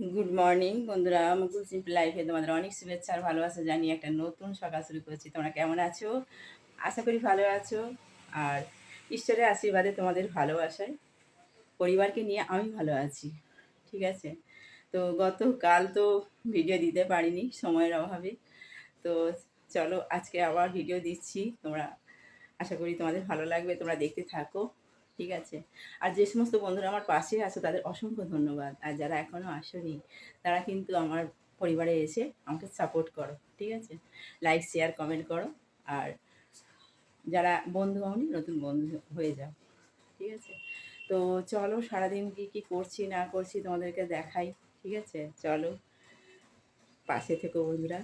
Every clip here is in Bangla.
গুড মর্নিং বন্ধুরা। মুকুল সিম্পল লাইফে তোমাদের অনেক শুভেচ্ছা আর ভালোবাসা জানিয়ে একটা নতুন সকাল শুরু করছি। তোমরা কেমন আছো? আশা করি ভালো আছো। আর ঈশ্বরের আশীর্বাদে তোমাদের ভালোবাসায়, পরিবারকে নিয়ে আমি ভালো আছি, ঠিক আছে? তো গতকাল তো ভিডিও দিতে পারিনি সময়ের অভাবে। তো চলো আজকে আবার ভিডিও দিচ্ছি। তোমরা, আশা করি তোমাদের ভালো লাগবে। তোমরা দেখতে থাকো। ঠিক আছে? আর যে সমস্ত বন্ধুরা আমার পাশে আছো, তাদের অসংখ্য ধন্যবাদ। আর যারা এখনও আসেনি, তারা কিন্তু আমার পরিবারে এসে আমাকে সাপোর্ট করো, ঠিক আছে? লাইক শেয়ার কমেন্ট করো। আর যারা বন্ধু হওনি, নতুন বন্ধু হয়ে যাও, ঠিক আছে? তো চলো, সারাদিন কি কি করছি, না করছি তোমাদেরকে দেখাই, ঠিক আছে? চলো, পাশে থেকো বন্ধুরা।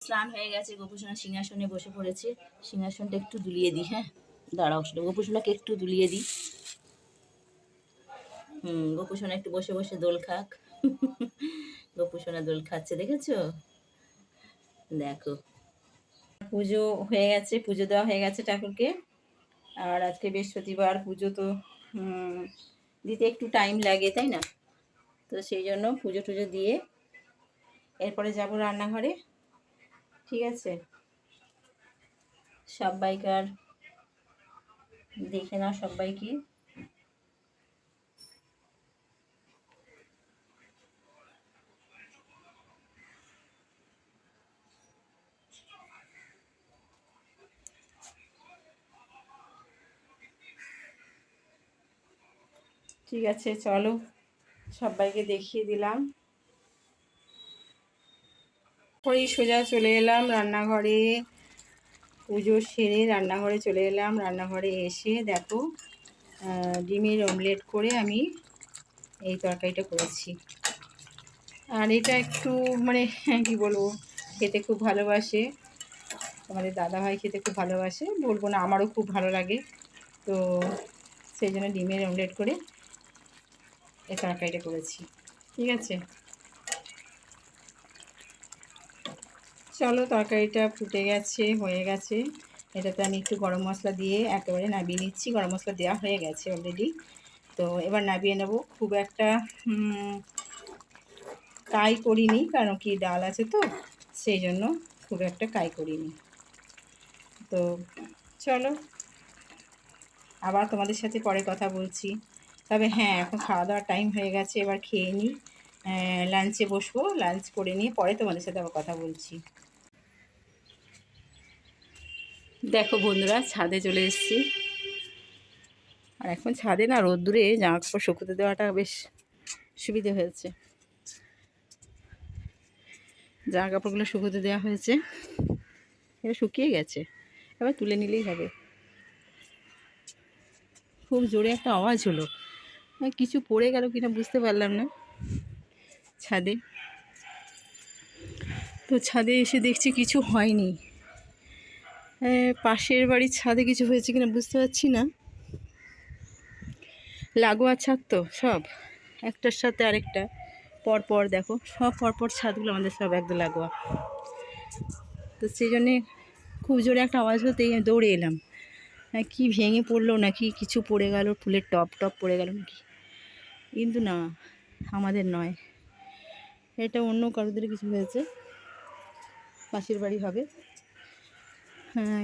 স্নান হয়ে গেছে গোপুসোনা সিংহাসনে বসে পড়েছে। সিংহাসনটা একটু দুলিয়ে দিই হ্যাঁ? দাঁড়াও গোপুসোনাকে একটু দুলিয়ে দিই। হুম, গোপুসোনা একটু বসে বসে দোল খাক। গোপুসোনা দোল খাচ্ছে, দেখেছ? দেখো। পুজো হয়ে গেছে, পুজো দেওয়া হয়ে গেছে ঠাকুরকে। আর আজকে বৃহস্পতিবার, পুজো তো দিতে একটু টাইম লাগে, তাই না? তো সেই জন্য পুজো টুজো দিয়ে এরপরে যাব রান্নাঘরে। ঠিক আছে? সবাইকার দেখে নাও সবাইকে। ঠিক আছে চলো সবাইকে দেখিয়ে দিলাম। পরেই সোজা চলে এলাম রান্নাঘরে। পুজো সেরে রান্নাঘরে চলে এলাম। রান্নাঘরে এসে দেখো ডিমের অমলেট করে আমি এই তরকারিটা করেছি। আর এটা একটু মানে কি বলব, খেতে খুব ভালোবাসে। আমাদের দাদাভাই খেতে খুব ভালোবাসে। বলব না, আমারও খুব ভালো লাগে। তো সেই জন্য ডিমের অমলেট করে এই তরকারিটা করেছি। ঠিক আছে? চলো, তরকারিটা ফুটে গেছে, হয়ে গেছে। এটাতে আমি একটু গরম মশলা দিয়ে একেবারে নামিয়ে নিচ্ছি। গরম মশলা দেওয়া হয়ে গেছে অলরেডি তো এবার নামিয়ে নেব। খুব একটা কাই করিনি, কারণ কি ডাল আছে তো, সেই জন্য খুব একটা কাই করিনি। তো চলো, আবার তোমাদের সাথে পরে কথা বলছি। তবে হ্যাঁ এখন খাওয়া দাওয়ার টাইম হয়ে গেছে, এবার খেয়ে নিই। লাঞ্চে বসবো লাঞ্চ করে নিয়ে পরে তোমাদের সাথে আবার কথা বলছি। দেখো বন্ধুরা, ছাদে চলে এসেছি। আর এখন ছাদে না রোদ্দুরে জামা কাপড় শুকোতে দেওয়াটা বেশ সুবিধে হয়েছে। জামা কাপড়গুলো শুকোতে দেওয়া হয়েছে। এটা শুকিয়ে গেছে। এবার তুলে নিলেই হবে। খুব জোরে একটা আওয়াজ হলো। আর কিছু পড়ে গেল কিনা বুঝতে পারলাম না। ছাদে। তো ছাদে এসে দেখছি কিছু হয়নি। পাশের বাড়ির ছাদে কিছু হয়েছে কিনা বুঝতে পারছি না। লাগোয়া ছাদ তো সব, একটার সাথে আরেকটা পর পর দেখো, সব পরপর ছাদগুলো আমাদের সব একদম লাগোয়া। তো সেই জন্যে খুব জোরে একটা আওয়াজ হতেই আমি দৌড়ে এলাম। হ্যাঁ কী ভেঙে পড়ল নাকি, কিছু পড়ে গেল, ফুলের টপ টপ পড়ে গেল নাকি? কিন্তু না, আমাদের নয়। এটা অন্য কারোদের কিছু হয়েছে, পাশের বাড়ি হবে।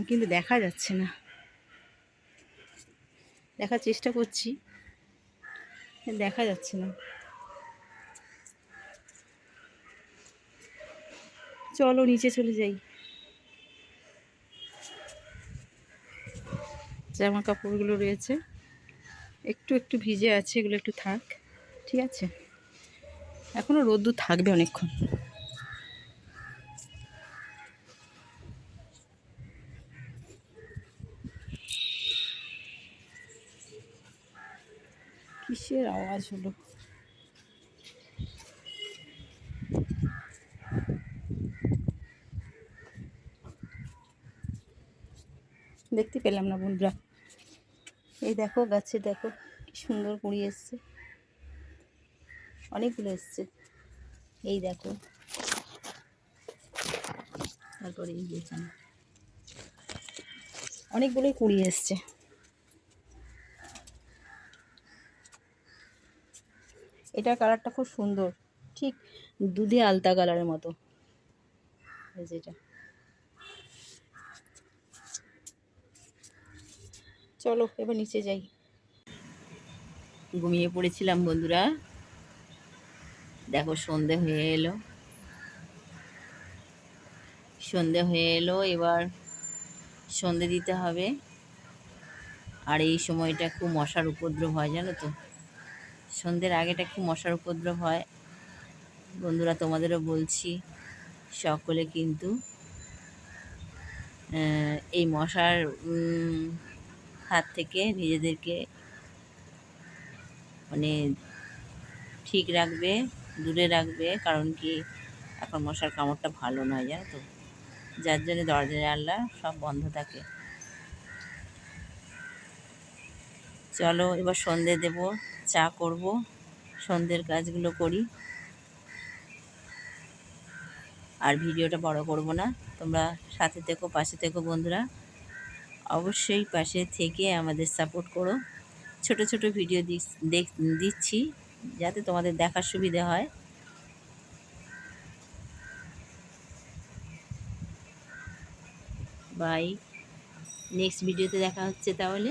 কিন্তু দেখা যাচ্ছে না। দেখার চেষ্টা করছি। দেখা যাচ্ছে না। চলো, নিচে চলে যাই। জামা কাপড়গুলো রয়েছে। একটু একটু ভিজে আছে, এগুলো একটু থাক, ঠিক আছে? এখনও রোদ্দুর থাকবে অনেকক্ষণ। আওয়াজ হলো দেখতে পেলাম না বন্ধুরা। এই দেখো, গাছে দেখো, কি সুন্দর কুড়ি এসছে। অনেকগুলো এসছে। এই দেখো। তারপরে এই অনেকগুলোই কুড়ি এসছে। এটার কালারটা খুব সুন্দর। ঠিক দুধে আলতা কালারের মতো। এই চলো, এবার নিচে যাই। ঘুমিয়ে পড়েছিলাম বন্ধুরা। দেখো, সন্ধে হয়ে এলো। সন্ধে হয়ে এলো, এবার সন্ধে দিতে হবে। আর এই সময়টা খুব মশার উপদ্রব হয়, জানো তো? সন্ধ্যের আগেটা খুব মশার উপদ্রব হয়। বন্ধুরা তোমাদেরও বলছি, সকলে কিন্তু এই মশার হাত থেকে নিজেদেরকে মানে ঠিক রাখবে, দূরে রাখবে, কারণ কি এখন মশার কামড়টা ভালো নয়, জানো তো? যার জন্য দরজা, জানলা সব বন্ধ থাকে। চলো, এবার সন্ধে দেব। চা করব, সন্ধ্যের কাজগুলো করি। আর ভিডিওটা বড় করব না, তোমরা সাথে থেকো, পাশে থেকো বন্ধুরা। অবশ্যই পাশে থেকে আমাদের সাপোর্ট করো। ছোট ছোট ভিডিও দিচ্ছি, যাতে তোমাদের দেখার সুবিধা হয়। বাই, নেক্সট ভিডিওতে দেখা হচ্ছে তাহলে।